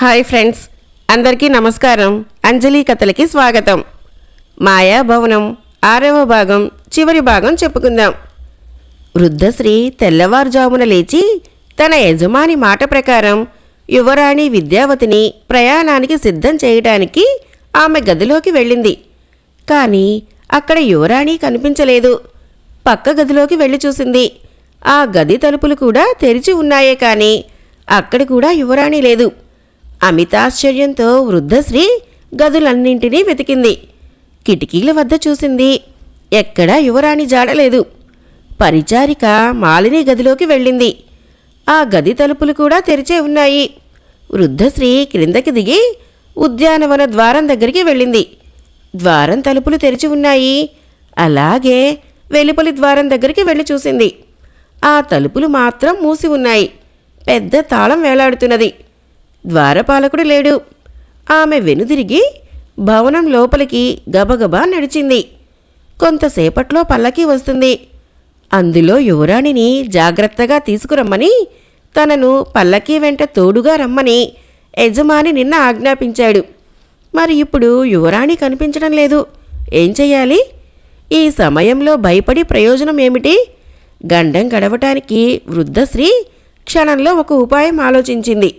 Hi friends అందరికీ నమస్కారం. అంజలి కథలకి స్వాగతం. మాయా భవనం ఆరవ భాగం చివరి భాగం చెప్పుకుందాం. వృద్ధశ్రీ తెల్లవారుజామున లేచి తన యజమాని మాట ప్రకారం యువరాణి విద్యావతిని ప్రయాణానికి సిద్ధం చేయడానికి ఆమె గదిలోకి వెళ్ళింది. కానీ అక్కడ యువరాణి కనిపించలేదు. పక్క గదిలోకి వెళ్ళి చూసింది. ఆ గది తలుపులు కూడా తెరిచి ఉన్నాయే కానీ అక్కడ కూడా యువరాణి లేదు. అమితాశ్చర్యంతో వృద్ధశ్రీ గదులన్నింటినీ వెతికింది. కిటికీల వద్ద చూసింది. ఎక్కడా యువరాణి జాడలేదు పరిచారిక మాలిని గదిలోకి వెళ్ళింది. ఆ గది తలుపులు కూడా తెరిచే ఉన్నాయి. వృద్ధశ్రీ క్రిందకి దిగి ఉద్యానవన ద్వారం దగ్గరికి వెళ్ళింది. ద్వారం తలుపులు తెరిచి ఉన్నాయి. అలాగే వెలుపలి ద్వారం దగ్గరికి వెళ్ళి చూసింది. ఆ తలుపులు మాత్రం మూసి ఉన్నాయి. పెద్ద తాళం వేలాడుతున్నది. ద్వారపాలకుడు లేడు. ఆమె వెనుదిరిగి భవనం లోపలికి గబగబా నడిచింది. కొంతసేపట్లో పల్లకి వస్తుంది. అందులో యువరాణిని జాగ్రత్తగా తీసుకురమ్మని తనను పల్లకీ వెంట తోడుగా రమ్మని యజమాని నిన్న ఆజ్ఞాపించాడు. మరి ఇప్పుడు యువరాణి కనిపించడం లేదు. ఏం చెయ్యాలి? ఈ సమయంలో భయపడి ప్రయోజనం ఏమిటి? గండం గడవటానికి వృద్ధశ్రీ క్షణంలో ఒక ఉపాయం ఆలోచించింది.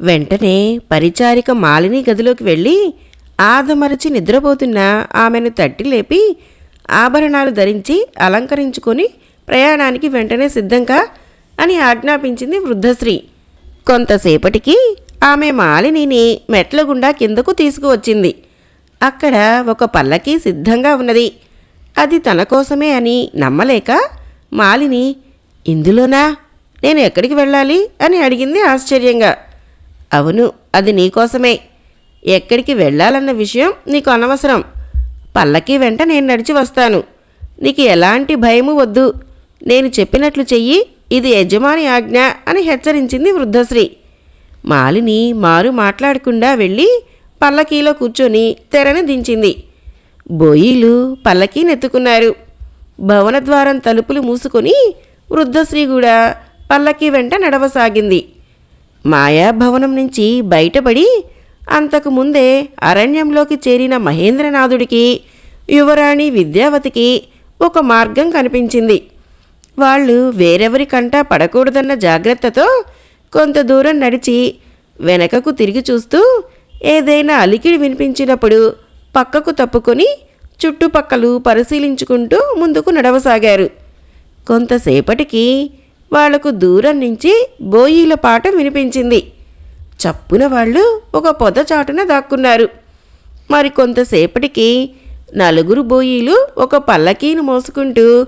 వెంటనే పరిచారిక మాలిని గదిలోకి వెళ్ళి ఆదమరచి నిద్రపోతున్న ఆమెను తట్టి లేపి ఆభరణాలు ధరించి అలంకరించుకొని ప్రయాణానికి వెంటనే సిద్ధంగా అని ఆజ్ఞాపించింది వృద్ధశ్రీ. కొంతసేపటికి ఆమె మాలినిని మెట్ల గుండా కిందకు తీసుకువచ్చింది. అక్కడ ఒక పల్లకి సిద్ధంగా ఉన్నది. అది తన కోసమే అని నమ్మలేక మాలిని ఇందులోనా? నేను ఎక్కడికి వెళ్ళాలి? అని అడిగింది ఆశ్చర్యంగా. అవును అది నీకోసమే ఎక్కడికి వెళ్ళాలన్న విషయం నీకు అనవసరం. పల్లకి వెంట నేను నడిచి వస్తాను. నీకు ఎలాంటి భయము వద్దు. నేను చెప్పినట్లు చెయ్యి ఇది యజమాని ఆజ్ఞ అని హెచ్చరించింది వృద్ధశ్రీ. మాలిని మారు మాట్లాడకుండా వెళ్ళి పల్లకీలో కూర్చొని తెరని దించింది. బోయిలు పల్లకీ నెత్తుకున్నారు. భవనద్వారం తలుపులు మూసుకొని వృద్ధశ్రీ కూడా పల్లకీ వెంట నడవసాగింది. మాయాభవనం నుంచి బయటపడి అంతకు ముందే అరణ్యంలోకి చేరిన మహేంద్రనాథుడికి యువరాణి విద్యావతికి ఒక మార్గం కనిపించింది. వాళ్ళు వేరెవరికంటా పడకూడదన్న జాగ్రత్తతో కొంత దూరం నడిచి వెనకకు తిరిగి చూస్తూ ఏదైనా అలికిడి వినిపించినప్పుడు పక్కకు తప్పుకొని చుట్టుపక్కలు పరిశీలించుకుంటూ ముందుకు నడవసాగారు. కొంతసేపటికి వాళ్ళకు దూరం నుంచి బోయీల పాట వినిపించింది. చప్పున వాళ్ళు ఒక పొద చాటున దాక్కున్నారు. మరి కొంతసేపటికి నలుగురు బోయీలు ఒక పల్లకీని మోసుకుంటూ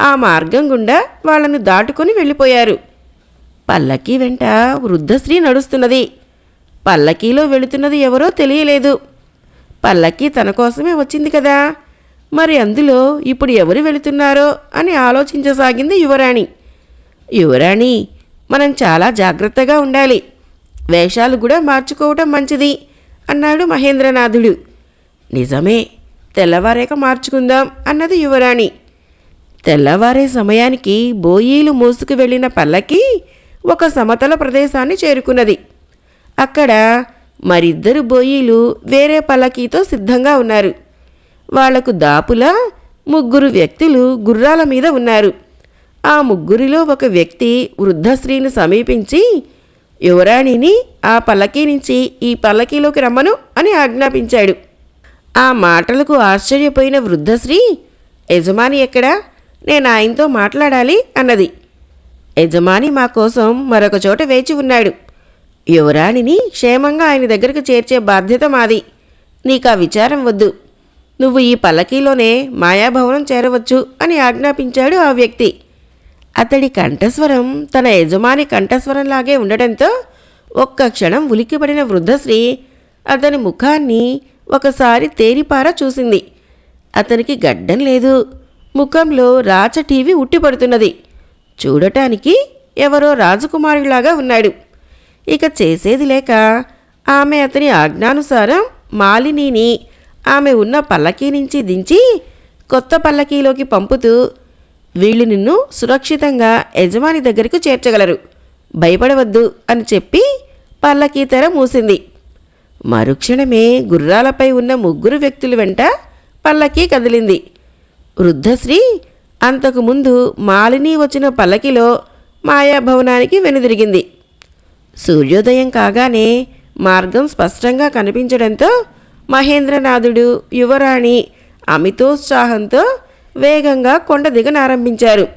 ఆ మార్గం గుండా వాళ్ళను దాటుకొని వెళ్ళిపోయారు. పల్లకీ వెంట వృద్ధశ్రీ నడుస్తున్నది. పల్లకీలో వెళుతున్నది ఎవరో తెలియలేదు. పల్లకీ తన కోసమే వచ్చింది కదా. మరి అందులో ఇప్పుడు ఎవరు వెళుతున్నారో అని ఆలోచించసాగింది యువరాణి. యువరాణి మనం చాలా జాగ్రత్తగా ఉండాలి. వేషాలు కూడా మార్చుకోవటం మంచిది అన్నాడు మహేంద్రనాథుడు. నిజమే తెల్లవారేక మార్చుకుందాం అన్నది యువరాణి. తెల్లవారే సమయానికి బోయీలు మోసుకు వెళ్ళిన పల్లకి ఒక సమతల ప్రదేశాన్ని చేరుకున్నది. అక్కడ మరిద్దరు బోయీలు వేరే పల్లకీతో సిద్ధంగా ఉన్నారు. వాళ్ళకు దాపులా ముగ్గురు వ్యక్తులు గుర్రాల మీద ఉన్నారు. ఆ ముగ్గురిలో ఒక వ్యక్తి వృద్ధశ్రీని సమీపించి యువరాణిని ఆ పల్లకీ నుంచి ఈ పల్లకీలోకి రమ్మను అని ఆజ్ఞాపించాడు. ఆ మాటలకు ఆశ్చర్యపోయిన వృద్ధశ్రీ యజమాని ఎక్కడా? నేను ఆయనతో మాట్లాడాలి అన్నది. యజమాని మా కోసం మరొక చోట వేచి ఉన్నాడు. యువరాణిని క్షేమంగా ఆయన దగ్గరకు చేర్చే బాధ్యత మాది. నీకు ఆ విచారం వద్దు. నువ్వు ఈ పల్లకీలోనే మాయాభవనం చేరవచ్చు అని ఆజ్ఞాపించాడు ఆ వ్యక్తి. అతడి కంఠస్వరం తన యజమాని కంఠస్వరంలాగే ఉండటంతో ఒక్క క్షణం ఉలిక్కిపడిన వృద్ధశ్రీ అతని ముఖాన్ని ఒకసారి తేరిపార చూసింది. అతనికి గడ్డం లేదు. ముఖంలో రాచ టీవీ ఉట్టిపడుతున్నది చూడటానికి ఎవరో రాజకుమారులాగా ఉన్నాడు. ఇక చేసేది లేక ఆమె అతని ఆజ్ఞానుసారం మాలినీని ఆమె ఉన్న పల్లకీ నుంచి దించి కొత్త పల్లకీలోకి పంపుతూ వీళ్ళు నిన్ను సురక్షితంగా యజమాని దగ్గరకు చేర్చగలరు. భయపడవద్దు అని చెప్పి పల్లకీ తెర మూసింది. మరుక్షణమే గుర్రాలపై ఉన్న ముగ్గురు వ్యక్తుల వెంట పల్లకీ కదిలింది. వృద్ధశ్రీ అంతకుముందు మాలిని వచ్చిన పల్లకిలో మాయాభవనానికి వెనుదిరిగింది. సూర్యోదయం కాగానే మార్గం స్పష్టంగా కనిపించడంతో మహేంద్రనాథుడు యువరాణి అమితోత్సాహంతో వేగంగా కొండ దిగనారంభించారు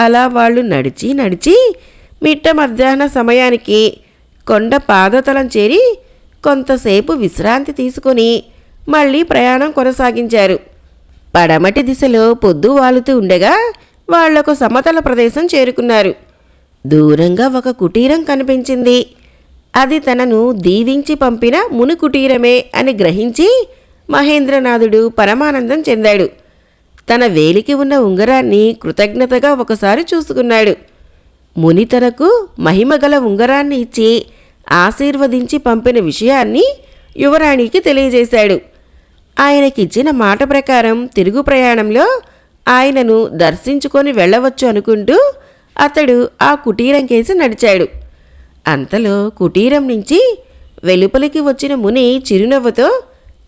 అలా వాళ్ళు నడిచి నడిచి మిట్ట మధ్యాహ్న సమయానికి కొండ పాదతలం చేరి కొంతసేపు విశ్రాంతి తీసుకొని మళ్ళీ ప్రయాణం కొనసాగించారు. పడమటి దిశలో పొద్దు వాలుతూ ఉండగా వాళ్ళకు సమతల ప్రదేశం చేరుకున్నారు. దూరంగా ఒక కుటీరం కనిపించింది. అది తనను దీవించి పంపిన ముని కుటీరమే అని గ్రహించి మహేంద్రనాథుడు పరమానందం చెందాడు. తన వేలికి ఉన్న ఉంగరాన్ని కృతజ్ఞతగా ఒకసారి చూసుకున్నాడు. ముని తనకు మహిమగల ఉంగరాన్ని ఇచ్చి ఆశీర్వదించి పంపిన విషయాన్ని యువరాణికి తెలియజేశాడు. ఆయనకిచ్చిన మాట ప్రకారం తిరుగు ప్రయాణంలో ఆయనను దర్శించుకొని వెళ్ళవచ్చు అనుకుంటూ అతడు ఆ కుటీరం కేసి నడిచాడు. అంతలో కుటీరం నుంచి వెలుపలికి వచ్చిన ముని చిరునవ్వుతో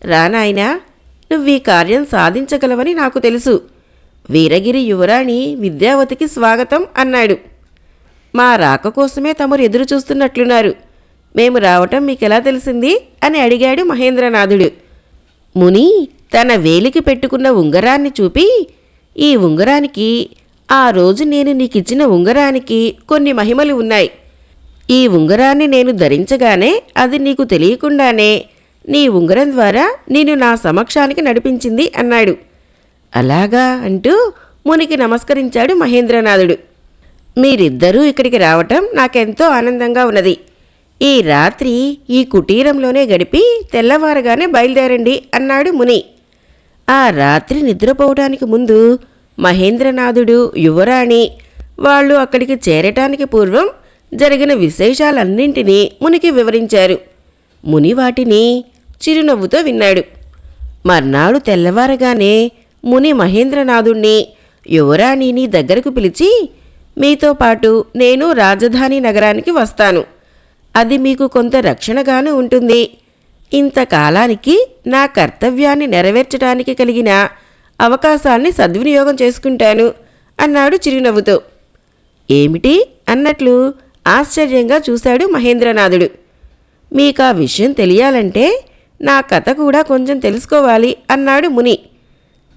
రానాయనా నువ్వు ఈ కార్యం సాధించగలవని నాకు తెలుసు. వీరగిరి యువరాణి విద్యావతికి స్వాగతం అన్నాడు. మా రాక కోసమే తమరు ఎదురు చూస్తున్నట్లున్నారు. మేము రావటం మీకెలా తెలిసింది? అని అడిగాడు మహేంద్రనాథుడు. ముని తన వేలికి పెట్టుకున్న ఉంగరాన్ని చూపి ఈ ఉంగరానికి ఆ రోజు నేను నీకిచ్చిన ఉంగరానికి కొన్ని మహిమలు ఉన్నాయి. ఈ ఉంగరాన్ని నేను ధరించగానే అది నీకు తెలియకుండానే నీ ఉంగరం ద్వారా నేను నా సమక్షానికి నడిపించింది అన్నాడు. అలాగా అంటూ మునికి నమస్కరించాడు మహేంద్రనాథుడు. మీరిద్దరూ ఇక్కడికి రావటం నాకెంతో ఆనందంగా ఉన్నది. ఈ రాత్రి ఈ కుటీరంలోనే గడిపి తెల్లవారగానే బయలుదేరండి అన్నాడు ముని. ఆ రాత్రి నిద్రపోవడానికి ముందు మహేంద్రనాథుడు యువరాణి వాళ్ళు అక్కడికి చేరటానికి పూర్వం జరిగిన విశేషాలన్నింటినీ మునికి వివరించారు. ముని వాటిని చిరునవ్వుతో విన్నాడు. మర్నాడు తెల్లవారగానే ముని మహేంద్రనాథుణ్ణి యువరాణిని దగ్గరకు పిలిచి మీతో పాటు నేను రాజధాని నగరానికి వస్తాను. అది మీకు కొంత రక్షణగాను ఉంటుంది. ఇంతకాలానికి నా కర్తవ్యాన్ని నెరవేర్చడానికి కలిగిన అవకాశాన్ని సద్వినియోగం చేసుకుంటాను అన్నాడు చిరునవ్వుతో. ఏమిటి? అన్నట్లు ఆశ్చర్యంగా చూశాడు మహేంద్రనాథుడు. మీకు ఆ విషయం తెలియాలంటే నా కథ కూడా కొంచెం తెలుసుకోవాలి అన్నాడు ముని.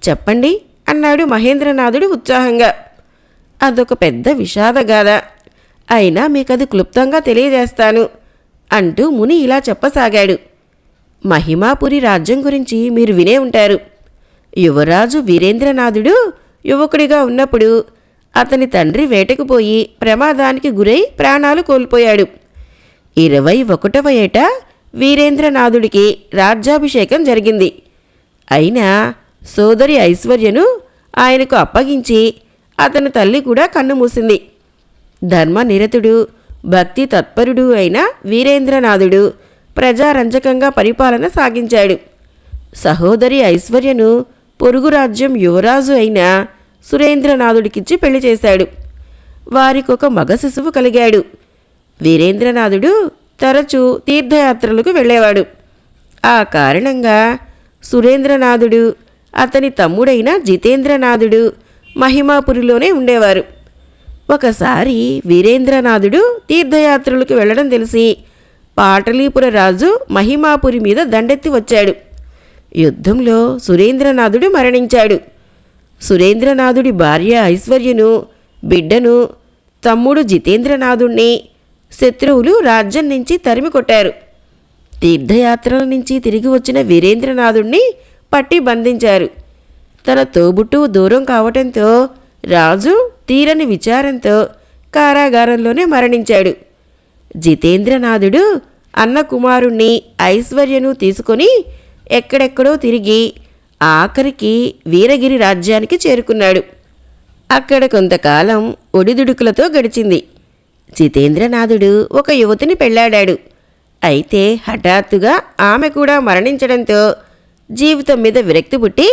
చెప్పండి అన్నాడు మహేంద్రనాథుడు ఉత్సాహంగా. అదొక పెద్ద విషాదగాథ అయినా మీకది క్లుప్తంగా తెలియజేస్తాను అంటూ ముని ఇలా చెప్పసాగాడు. మహిమాపురి రాజ్యం గురించి మీరు వినే ఉంటారు. యువరాజు వీరేంద్రనాథుడు యువకుడిగా ఉన్నప్పుడు అతని తండ్రి వేటకు పోయి ప్రమాదానికి గురై ప్రాణాలు కోల్పోయాడు. ఇరవై ఒకటవ ఏట వీరేంద్రనాథుడికి రాజ్యాభిషేకం జరిగింది. అయినా సోదరి ఐశ్వర్యను ఆయనకు అప్పగించి అతని తల్లి కూడా కన్నుమూసింది ధర్మనిరతుడు భక్తి తత్పరుడు అయిన వీరేంద్రనాథుడు ప్రజారంజకంగా పరిపాలన సాగించాడు. సహోదరి ఐశ్వర్యను పొరుగు రాజ్యం యువరాజు అయిన సురేంద్రనాథుడికిచ్చి పెళ్ళి చేశాడు. వారికొక మగ శిశువు కలిగాడు. వీరేంద్రనాథుడు తరచూ తీర్థయాత్రలకు వెళ్ళేవాడు. ఆ కారణంగా సురేంద్రనాథుడు అతని తమ్ముడైన జితేంద్రనాథుడు మహిమాపురిలోనే ఉండేవారు. ఒకసారి వీరేంద్రనాథుడు తీర్థయాత్రలకు వెళ్ళడం తెలిసి పాటలీపుర రాజు మహిమాపురి మీద దండెత్తి వచ్చాడు. యుద్ధంలో సురేంద్రనాథుడు మరణించాడు. సురేంద్రనాథుడి భార్య ఐశ్వర్యను బిడ్డను తమ్ముడు జితేంద్రనాథుణ్ణి శత్రువులు రాజ్యం నుంచి తరిమి కొట్టారు. తీర్థయాత్రల నుంచి తిరిగి వచ్చిన వీరేంద్రనాథుణ్ణి పట్టి బంధించారు. తన తోబుట్టువు దూరం కావటంతో రాజు తీరని విచారంతో కారాగారంలోనే మరణించాడు. జితేంద్రనాథుడు అన్న కుమారుణ్ణి ఐశ్వర్యను తీసుకొని ఎక్కడెక్కడో తిరిగి ఆఖరికి వీరగిరి రాజ్యానికి చేరుకున్నాడు. అక్కడ కొంతకాలం ఒడిదుడుకులతో గడిచింది. జితేంద్రనాథుడు ఒక యువతిని పెళ్ళాడాడు. అయితే హఠాత్తుగా ఆమె కూడా మరణించడంతో జీవితం మీద విరక్తి పుట్టి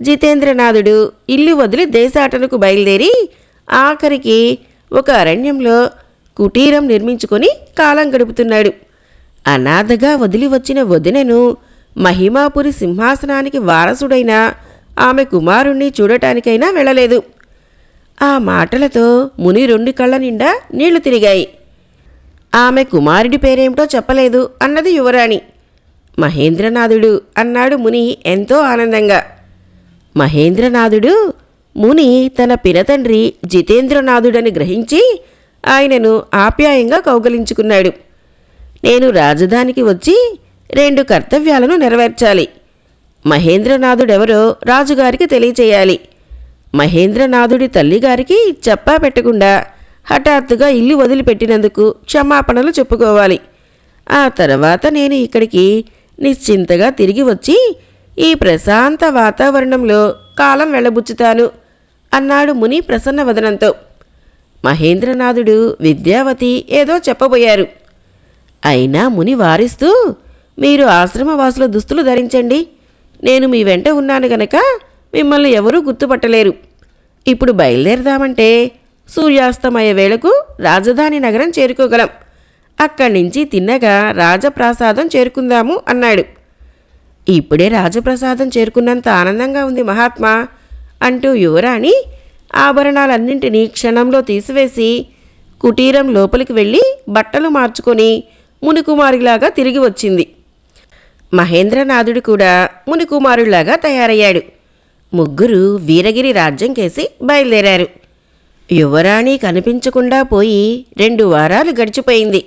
జితేంద్రనాథుడు ఇల్లు వదిలి దేశాటనకు బయలుదేరి ఆఖరికి ఒక అరణ్యంలో కుటీరం నిర్మించుకొని కాలం గడుపుతున్నాడు. అనాథగా వదిలి వచ్చిన వదినను మహిమాపురి సింహాసనానికి వారసుడైన ఆమె కుమారుణ్ణి చూడటానికైనా వెళ్ళలేదు. ఆ మాటలతో ముని రెండు కళ్ళ నిండా నీళ్ళు తిరిగాయి. ఆమె కుమారుడి పేరేమిటో చెప్పలేదు అన్నది యువరాణి. మహేంద్రనాథుడు అన్నాడు ముని ఎంతో ఆనందంగా. మహేంద్రనాథుడు ముని తన పినతండ్రి జితేంద్రనాథుడని గ్రహించి ఆయనను ఆప్యాయంగా కౌగలించుకున్నాడు. నేను రాజధానికి వచ్చి రెండు కర్తవ్యాలను నెరవేర్చాలి. మహేంద్రనాథుడెవరో రాజుగారికి తెలియచేయాలి. మహేంద్రనాథుడి తల్లిగారికి చెప్పా పెట్టకుండా హఠాత్తుగా ఇల్లు వదిలిపెట్టినందుకు క్షమాపణలు చెప్పుకోవాలి. ఆ తర్వాత నేను ఇక్కడికి నిశ్చింతగా తిరిగి వచ్చి ఈ ప్రశాంత వాతావరణంలో కాలం వెళ్ళబుచ్చుతాను అన్నాడు ముని ప్రసన్న వదనంతో మహేంద్రనాథుడు విద్యావతి ఏదో చెప్పబోయారు. అయినా ముని వారిస్తూ మీరు ఆశ్రమవాసుల దుస్తులు ధరించండి. నేను మీ వెంట ఉన్నాను గనక మిమ్మల్ని ఎవరూ గుర్తుపట్టలేరు. ఇప్పుడు బయలుదేరదామంటే సూర్యాస్తమయ వేళకు రాజధాని నగరం చేరుకోగలం. అక్కడి నుంచి తిన్నగా రాజప్రాసాదం చేరుకుందాము అన్నాడు. ఇప్పుడే రాజప్రసాదం చేరుకున్నంత ఆనందంగా ఉంది మహాత్మా అంటూ యువరాణి ఆభరణాలన్నింటినీ క్షణంలో తీసివేసి కుటీరం లోపలికి వెళ్ళి బట్టలు మార్చుకొని మునికుమారిలాగా తిరిగి వచ్చింది. మహేంద్రనాథుడు కూడా మునికుమారులాగా తయారయ్యాడు. ముగ్గురు వీరగిరి రాజ్యం కేసి బయలుదేరారు. యువరాణి కనిపించకుండా పోయి రెండు వారాలు గడిచిపోయింది.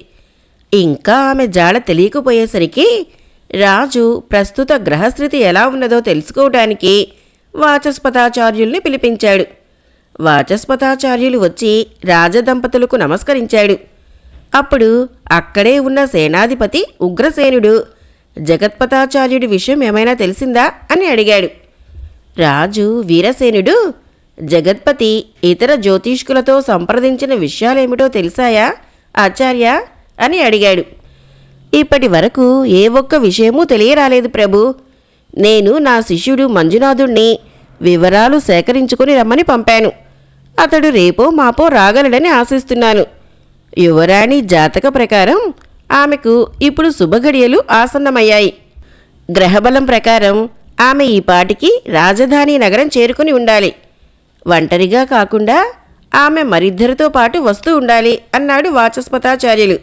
ఇంకా ఆమె జాడ తెలియకపోయేసరికి రాజు ప్రస్తుత గ్రహస్థితి ఎలా ఉన్నదో తెలుసుకోవడానికి వాచస్పతాచార్యుల్ని పిలిపించాడు. వాచస్పతాచార్యులు వచ్చి రాజదంపతులకు నమస్కరించాడు. అప్పుడు అక్కడే ఉన్న సేనాధిపతి ఉగ్రసేనుడు జగత్పతాచార్యుడి విషయం ఏమైనా తెలిసిందా అని అడిగాడు. రాజు వీరసేనుడు జగత్పతి ఇతర జ్యోతిష్కులతో సంప్రదించిన విషయాలేమిటో తెలిసాయా? ఆచార్య అని అడిగాడు. ఇప్పటి వరకు ఏ ఒక్క విషయమూ తెలియరాలేదు ప్రభు. నేను నా శిష్యుడు మంజునాథుణ్ణి వివరాలు సేకరించుకుని రమ్మని పంపాను. అతడు రేపో మాపో రాగలడని ఆశిస్తున్నాను. యువరాణి జాతక ప్రకారం ఆమెకు ఇప్పుడు శుభఘడియలు ఆసన్నమయ్యాయి. గ్రహబలం ప్రకారం ఆమె ఈ పాటికి రాజధాని నగరం చేరుకుని ఉండాలి. ఒంటరిగా కాకుండా ఆమె మరిద్దరితో పాటు వస్తూ ఉండాలి అన్నాడు వాచస్పతాచార్యులు.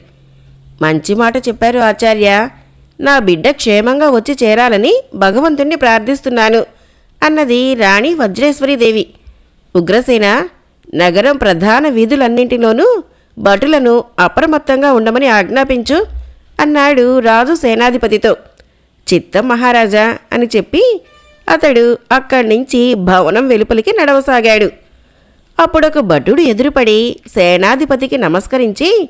మంచి మాట చెప్పారు ఆచార్య. నా బిడ్డ క్షేమంగా వచ్చి చేరాలని భగవంతుణ్ణి ప్రార్థిస్తున్నాను అన్నది రాణి వజ్రేశ్వరీదేవి ఉగ్రసేన నగరం ప్రధాన వీధులన్నింటిలోనూ భటులను అప్రమత్తంగా ఉండమని ఆజ్ఞాపించు అన్నాడు రాజు సేనాధిపతితో. చిత్తం మహారాజా అని చెప్పి అతడు అక్కడి నుంచి భవనం వెలుపలికి నడవసాగాడు. అప్పుడొక భటుడు ఎదురుపడి సేనాధిపతికి నమస్కరించి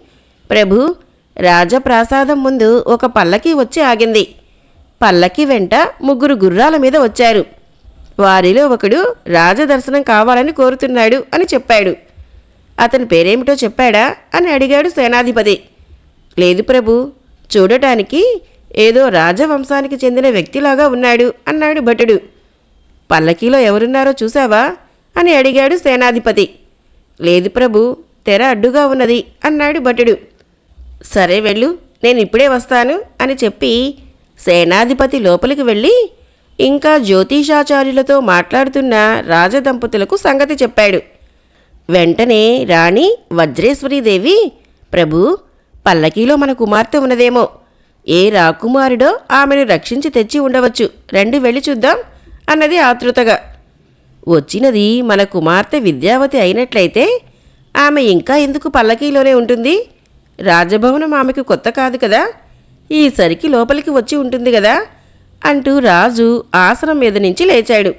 ప్రభు రాజప్రాసాదం ముందు ఒక పల్లకి వచ్చి ఆగింది. పల్లకి వెంట ముగ్గురు గుర్రాల మీద వచ్చారు. వారిలో ఒకడు రాజదర్శనం కావాలని కోరుతున్నాడు అని చెప్పాడు. అతని పేరేమిటో చెప్పాడా? అని అడిగాడు సేనాధిపతి. లేదు ప్రభు చూడటానికి ఏదో రాజవంశానికి చెందిన వ్యక్తిలాగా ఉన్నాడు అన్నాడు భటుడు. పల్లకీలో ఎవరున్నారో చూశావా? అని అడిగాడు సేనాధిపతి. లేదు ప్రభు తెర అడ్డుగా ఉన్నది అన్నాడు భటుడు. సరే వెళ్ళు నేను ఇప్పుడే వస్తాను అని చెప్పి సేనాధిపతి లోపలికి వెళ్ళి ఇంకా జ్యోతిషాచార్యులతో మాట్లాడుతున్న రాజదంపతులకు సంగతి చెప్పాడు. వెంటనే రాణి వజ్రేశ్వరీదేవి ప్రభు పల్లకీలో మన కుమార్తె ఉన్నదేమో ఏ రాకుమారుడో ఆమెను రక్షించి తెచ్చి ఉండవచ్చు. రండి వెళ్ళి చూద్దాం అన్నది ఆతృతగా. వచ్చినది మన కుమార్తె విద్యావతి అయినట్లయితే ఆమె ఇంకా ఎందుకు పల్లకీలోనే ఉంటుంది? రాజభవనం ఆమెకు కొత్త కాదు కదా? ఈసరికి లోపలికి వచ్చి ఉంటుంది కదా? అంటూ రాజు ఆసనం మీద నుంచి లేచాడు.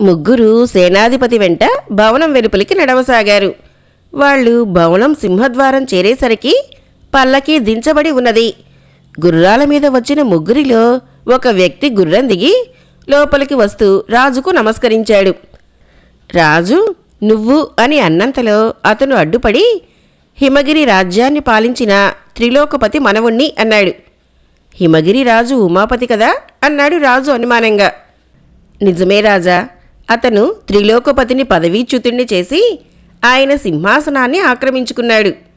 ముగ్గురు సేనాధిపతి వెంట భవనం వెలుపలికి నడవసాగారు. వాళ్ళు భవనం సింహద్వారం చేరేసరికి పల్లకి దించబడి ఉన్నది. గుర్రాల మీద వచ్చిన ముగ్గురిలో ఒక వ్యక్తి గుర్రం దిగి లోపలికి వస్తూ రాజుకు నమస్కరించాడు. రాజు నువ్వు అని అన్నంతలో అతను అడ్డుపడి హిమగిరి రాజ్యాన్ని పాలించిన త్రిలోకపతి మనవుణ్ణి అన్నాడు. హిమగిరి రాజు ఉమాపతి కదా? అన్నాడు రాజు అనుమానంగా. నిజమే రాజా అతను త్రిలోకపతిని పదవీచ్యుతుణ్ణి చేసి ఆయన సింహాసనాన్ని ఆక్రమించుకున్నాడు.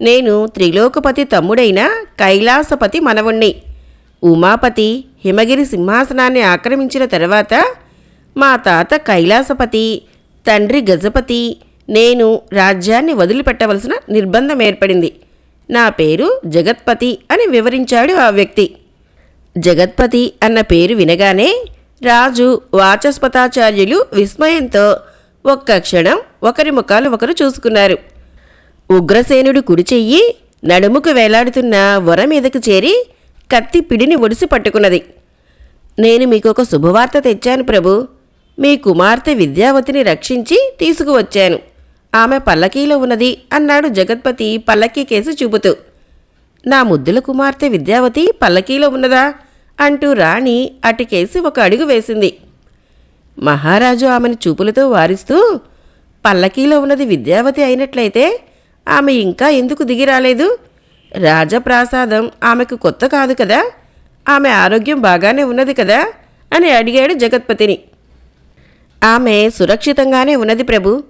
నేను త్రిలోకపతి తమ్ముడైన కైలాసపతి మనవుణ్ణి. ఉమాపతి హిమగిరి సింహాసనాన్ని ఆక్రమించిన తర్వాత మా తాత కైలాసపతి తండ్రి గజపతి నేను రాజ్యాన్ని వదిలిపెట్టవలసిన నిర్బంధం ఏర్పడింది. నా పేరు జగత్పతి అని వివరించాడు ఆ వ్యక్తి. జగత్పతి అన్న పేరు వినగానే రాజు వాచస్పతాచార్యులు విస్మయంతో ఒక్క క్షణం ఒకరి ముఖాలు ఒకరు చూసుకున్నారు. ఉగ్రసేనుడు కుడిచెయ్యి నడుముకు వేలాడుతున్న వర మీదకు చేరి కత్తి పిడిని ఒడిసి పట్టుకున్నది. నేను మీకు ఒక శుభవార్త తెచ్చాను ప్రభు. మీ కుమార్తె విద్యావతిని రక్షించి తీసుకువచ్చాను. ఆమె పల్లకీలో ఉన్నది అన్నాడు జగత్పతి పల్లకీ కేసు చూపుతూ. నా ముద్దుల కుమార్తె విద్యావతి పల్లకీలో ఉన్నదా? అంటూ రాణి అటుకేసి ఒక అడుగు వేసింది. మహారాజు ఆమెను చూపులతో వారిస్తూ పల్లకీలో ఉన్నది విద్యావతి అయినట్లయితే ఆమె ఇంకా ఎందుకు దిగి రాలేదు? రాజప్రాసాదం ఆమెకు కొత్త కాదు కదా? ఆమె ఆరోగ్యం బాగానే ఉన్నది కదా? అని అడిగాడు జగత్పతిని. ఆమె సురక్షితంగానే ఉన్నది ప్రభు.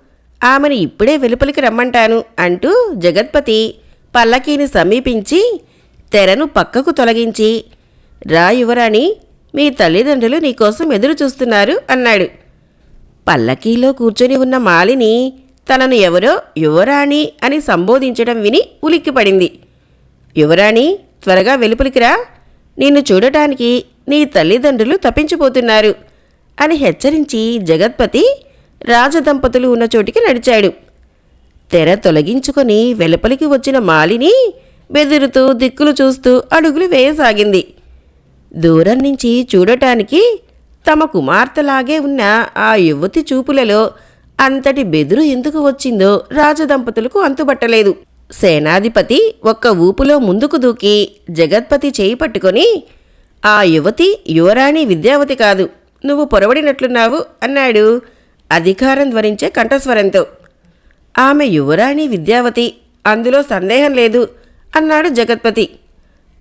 ఆమెను ఇప్పుడే వెలుపలికి రమ్మంటాను అంటూ జగత్పతి పల్లకీని సమీపించి తెరను పక్కకు తొలగించి రా యువరాణి మీ తల్లిదండ్రులు నీకోసం ఎదురు చూస్తున్నారు అన్నాడు. పల్లకీలో కూర్చొని ఉన్న మాలిని తనను ఎవరో యువరాణి అని సంబోధించడం విని ఉలిక్కిపడింది. యువరాణి త్వరగా వెలుపలికిరా నిన్ను చూడటానికి నీ తల్లిదండ్రులు తప్పించిపోతున్నారు అని హెచ్చరించి జగత్పతి రాజదంపతులు ఉన్న చోటికి నడిచాడు. తెర తొలగించుకొని వెలుపలికి వచ్చిన మాలిని బెదురుతూ దిక్కులు చూస్తూ అడుగులు వేయసాగింది. దూరం నుంచి చూడటానికి తమ కుమార్తెలాగే ఉన్న ఆ యువతి చూపులలో అంతటి బెదురు ఎందుకు వచ్చిందో రాజదంపతులకు అంతుబట్టలేదు. సేనాధిపతి ఒక్క ఊపులో ముందుకు దూకి జగత్పతి చేయి పట్టుకొని ఆ యువతి యువరాణి విద్యావతి కాదు. నువ్వు పొరబడినట్లున్నావు అన్నాడు. అధికారం ధ్వరించే కంఠస్వరంతో ఆమె యువరాణి విద్యావతి. అందులో సందేహం లేదు అన్నాడు జగత్పతి.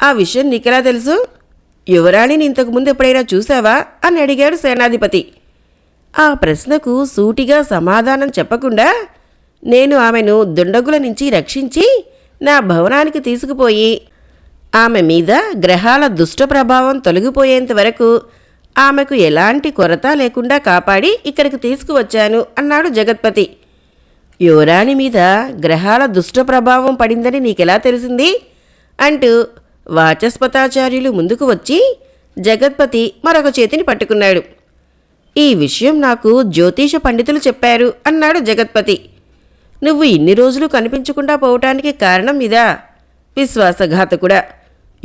ఆ విషయం నీకెలా తెలుసు? యువరాణిని ఇంతకుముందు ఎప్పుడైనా చూసావా? అని అడిగాడు సేనాధిపతి. ఆ ప్రశ్నకు సూటిగా సమాధానం చెప్పకుండా నేను ఆమెను దుండగుల నుంచి రక్షించి నా భవనానికి తీసుకుపోయి ఆమె మీద గ్రహాల దుష్ట ప్రభావం తొలగిపోయేంత వరకు ఆమెకు ఎలాంటి కొరత లేకుండా కాపాడి ఇక్కడికి తీసుకువచ్చాను అన్నాడు జగత్పతి. యువరాణి మీద గ్రహాల దుష్ట ప్రభావం పడిందని నీకెలా తెలిసింది? అంటూ వాచస్పతాచార్యులు ముందుకు వచ్చి జగత్పతి మరొక చేతిని పట్టుకున్నాడు. ఈ విషయం నాకు జ్యోతిష పండితులు చెప్పారు అన్నాడు జగత్పతి. నువ్వు ఇన్ని రోజులు కనిపించకుండా పోవటానికి కారణం ఇదా? విశ్వాసఘాతకుడా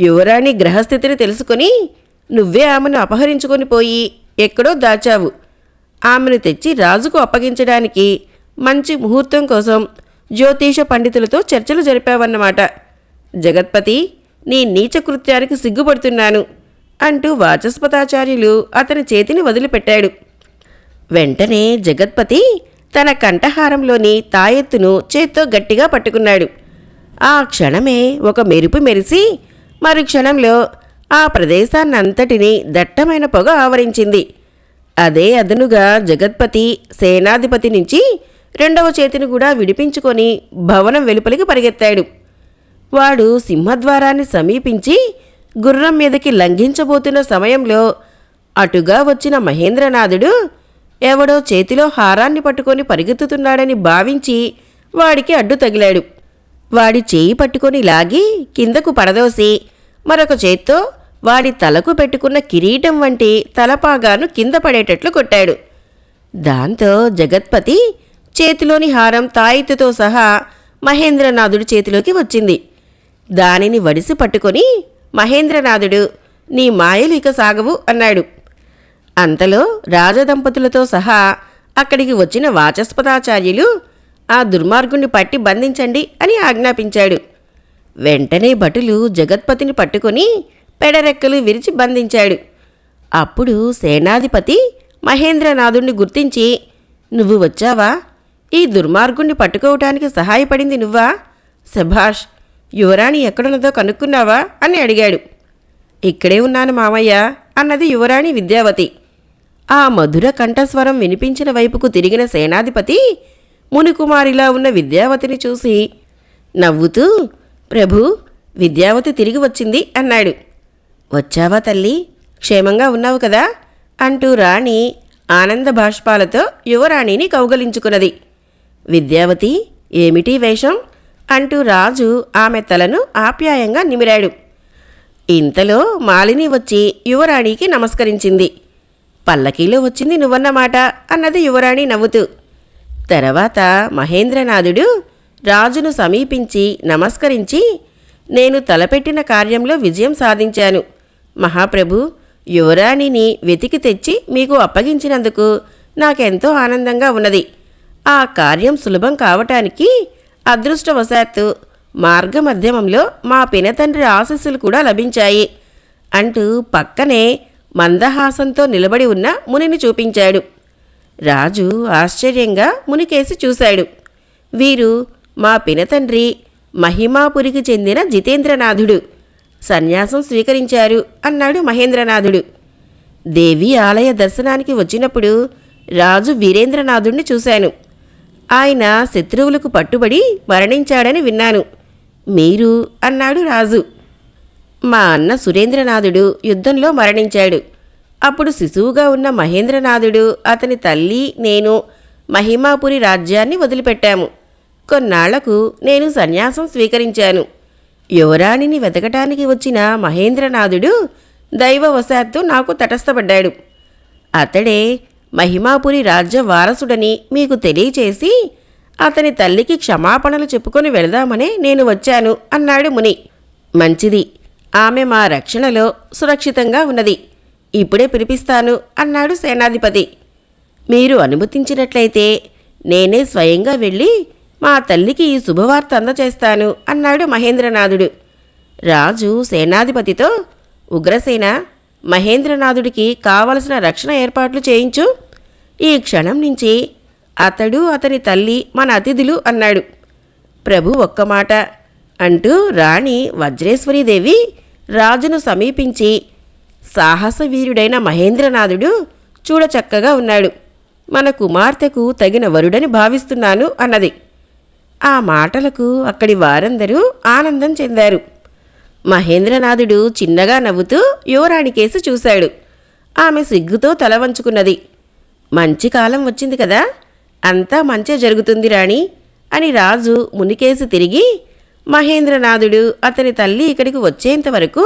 యువరాణి గ్రహస్థితిని తెలుసుకొని నువ్వే ఆమెను అపహరించుకొని పోయి ఎక్కడో దాచావు. ఆమెను తెచ్చి రాజుకు అప్పగించడానికి మంచి ముహూర్తం కోసం జ్యోతిష పండితులతో చర్చలు జరిపావన్నమాట. జగత్పతి నీ నీచ కృత్యానికి సిగ్గుపడుతున్నాను. అంటూ వాచస్పతాచార్యులు అతని చేతిని వదిలిపెట్టాడు. వెంటనే జగత్పతి తన కంఠహారంలోని తాయెత్తును చేత్తో గట్టిగా పట్టుకున్నాడు. ఆ క్షణమే ఒక మెరుపు మెరిసి మరు క్షణంలో ఆ ప్రదేశాన్నంతటినీ దట్టమైన పొగ ఆవరించింది. అదే అదనుగా జగత్పతి సేనాధిపతి నుంచి రెండవ చేతిని కూడా విడిపించుకొని భవనం వెలుపలికి పరిగెత్తాడు. వాడు సింహద్వారాన్ని సమీపించి గుర్రం మీదకి లంఘించబోతున్న సమయంలో అటుగా వచ్చిన మహేంద్రనాథుడు ఎవడో చేతిలో హారాన్ని పట్టుకొని పరిగెత్తుతున్నాడని భావించి వాడికి అడ్డు తగిలాడు. వాడి చేయి పట్టుకొని లాగి కిందకు పడదోసి మరొక చేత్తో వాడి తలకు పెట్టుకున్న కిరీటం వంటి తలపాగాను కింద పడేటట్లు కొట్టాడు. దాంతో జగత్పతి చేతిలోని హారం తాయిత్తుతో సహా మహేంద్రనాథుడి చేతిలోకి వచ్చింది. దానిని వడిసి పట్టుకొని మహేంద్రనాథుడు నీ మాయలు ఇక సాగవు అన్నాడు. అంతలో రాజదంపతులతో సహా అక్కడికి వచ్చిన వాచస్పతాచార్యులు ఆ దుర్మార్గుణ్ణి పట్టి బంధించండి అని ఆజ్ఞాపించాడు. వెంటనే భటులు జగత్పతిని పట్టుకొని పెడరెక్కలు విరిచి బంధించాడు. అప్పుడు సేనాధిపతి మహేంద్రనాథుణ్ణి గుర్తించి నువ్వు వచ్చావా? ఈ దుర్మార్గుణ్ణి పట్టుకోవటానికి సహాయపడింది నువ్వా? సభాష్ యువరాణి ఎక్కడున్నదో కనుక్కున్నావా? అని అడిగాడు. ఇక్కడే ఉన్నాను మామయ్య అన్నది యువరాణి విద్యావతి. ఆ మధుర కంఠస్వరం వినిపించిన వైపుకు తిరిగిన సేనాధిపతి మునికుమారిలా ఉన్న విద్యావతిని చూసి నవ్వుతూ ప్రభు విద్యావతి తిరిగి వచ్చింది అన్నాడు. వచ్చావా తల్లి? క్షేమంగా ఉన్నావు కదా? అంటూ రాణి ఆనంద బాష్పాలతో యువరాణిని కౌగలించుకున్నది. విద్యావతి ఏమిటి వేషం? అంటూ రాజు ఆమె తలను ఆప్యాయంగా నిమిరాడు. ఇంతలో మాలిని వచ్చి యువరాణికి నమస్కరించింది. పల్లకీలో వచ్చింది నువ్వన్నమాట అన్నది యువరాణి నవ్వుతూ. తర్వాత మహేంద్రనాథుడు రాజును సమీపించి నమస్కరించి నేను తలపెట్టిన కార్యంలో విజయం సాధించాను. మహాప్రభు యువరాణిని వెతికి తెచ్చి మీకు అప్పగించినందుకు నాకెంతో ఆనందంగా ఉన్నది. ఆ కార్యం సులభం కావటానికి అదృష్టవశాత్తు మార్గమధ్యమంలో మా పినతండ్రి ఆశస్సులు కూడా లభించాయి. అంటూ పక్కనే మందహాసంతో నిలబడి ఉన్న మునిని చూపించాడు. రాజు ఆశ్చర్యంగా మునికేసి చూశాడు. వీరు మా పినతండ్రి మహిమాపురికి చెందిన జితేంద్రనాథుడు. సన్యాసం స్వీకరించారు అన్నాడు మహేంద్రనాథుడు. దేవి ఆలయ దర్శనానికి వచ్చినప్పుడు రాజు వీరేంద్రనాథుణ్ణి చూశాను. ఆయన శత్రువులకు పట్టుబడి మరణించాడని విన్నాను. మీరు? అన్నాడు రాజు. మా అన్న సురేంద్రనాథుడు యుద్ధంలో మరణించాడు. అప్పుడు శిశువుగా ఉన్న మహేంద్రనాథుడు అతని తల్లి నేను మహిమాపురి రాజ్యాన్ని వదిలిపెట్టాము. కొన్నాళ్ళకు నేను సన్యాసం స్వీకరించాను. యువరాణిని వెతకటానికి వచ్చిన మహేంద్రనాథుడు దైవవశాత్తు నాకు తటస్థపడ్డాడు. అతడే మహిమాపురి రాజ్య వారసుడని మీకు తెలియచేసి అతని తల్లికి క్షమాపణలు చెప్పుకొని వెళదామనే నేను వచ్చాను అన్నాడు ముని. మంచిది. ఆమె మా రక్షణలో సురక్షితంగా ఉన్నది. ఇప్పుడే పిలిపిస్తాను అన్నాడు సేనాధిపతి. మీరు అనుమతించినట్లయితే నేనే స్వయంగా వెళ్ళి మా తల్లికి ఈ శుభవార్త అందచేస్తాను అన్నాడు మహేంద్రనాథుడు. రాజు సేనాధిపతితో ఉగ్రసేన మహేంద్రనాథుడికి కావలసిన రక్షణ ఏర్పాట్లు చేయించు. ఈ క్షణం నుంచి అతడు అతని తల్లి మన అతిథులు అన్నాడు. ప్రభు ఒక్క మాట అంటూ రాణి వజ్రేశ్వరీదేవి రాజును సమీపించి సాహసవీరుడైన మహేంద్రనాథుడు చూడచక్కగా ఉన్నాడు. మన కుమార్తెకు తగిన వరుడని భావిస్తున్నాను అన్నది. ఆ మాటలకు అక్కడి వారందరూ ఆనందం చెందారు. మహేంద్రనాథుడు చిన్నగా నవ్వుతూ యువరాణికేసి చూశాడు. ఆమె సిగ్గుతో తల వంచుకున్నది. మంచి కాలం వచ్చింది కదా. అంతా మంచే జరుగుతుంది రాణి అని రాజు మునికేసి తిరిగి మహేంద్రనాథుడు అతని తల్లి ఇక్కడికి వచ్చేంత వరకు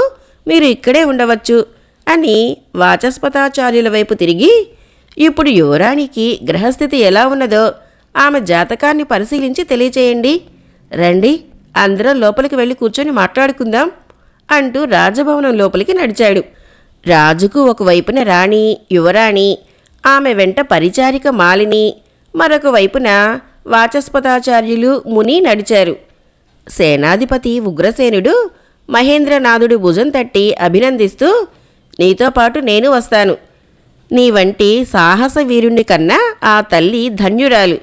మీరు ఇక్కడే ఉండవచ్చు అని వాచస్పతాచార్యుల వైపు తిరిగి ఇప్పుడు యువరాణికి గ్రహస్థితి ఎలా ఉన్నదో ఆమె జాతకాన్ని పరిశీలించి తెలియచేయండి. రండి అందరం లోపలికి వెళ్ళి కూర్చొని మాట్లాడుకుందాం అంటూ రాజభవనం లోపలికి నడిచాడు. రాజుకు ఒకవైపున రాణి యువరాణి ఆమె వెంట పరిచారిక మాలిని. మరొక వైపున వాచస్పతాచార్యులు ముని నడిచారు. సేనాధిపతి ఉగ్రసేనుడు మహేంద్రనాథుడు భుజం తట్టి అభినందిస్తూ నీతో పాటు నేను వస్తాను. నీ వంటి సాహస వీరుణ్ణి కన్నా ఆ తల్లి ధన్యురాలు.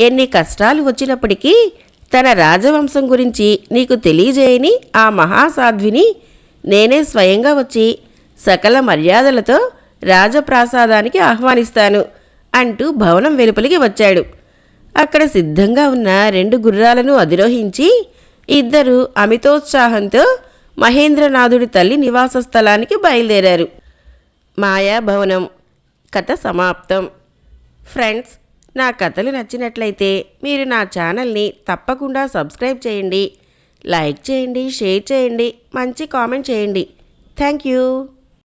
ఎన్ని కష్టాలు వచ్చినప్పటికీ తన రాజవంశం గురించి నీకు తెలియజేయని ఆ మహాసాధ్విని నేనే స్వయంగా వచ్చి సకల మర్యాదలతో రాజప్రాసాదానికి ఆహ్వానిస్తాను అంటూ భవనం వెలుపలికి వచ్చాడు. అక్కడ సిద్ధంగా ఉన్న రెండు గుర్రాలను అధిరోహించి ఇద్దరు అమితోత్సాహంతో మహేంద్రనాథుడి తల్లి నివాస స్థలానికి బయలుదేరారు మాయాభవనం కథ సమాప్తం. ఫ్రెండ్స్ నా కథలు నచ్చినట్లయితే మీరు నా ఛానల్ని తప్పకుండా సబ్స్క్రైబ్ చేయండి. లైక్ చేయండి షేర్ చేయండి మంచి కామెంట్ చేయండి. Thank you.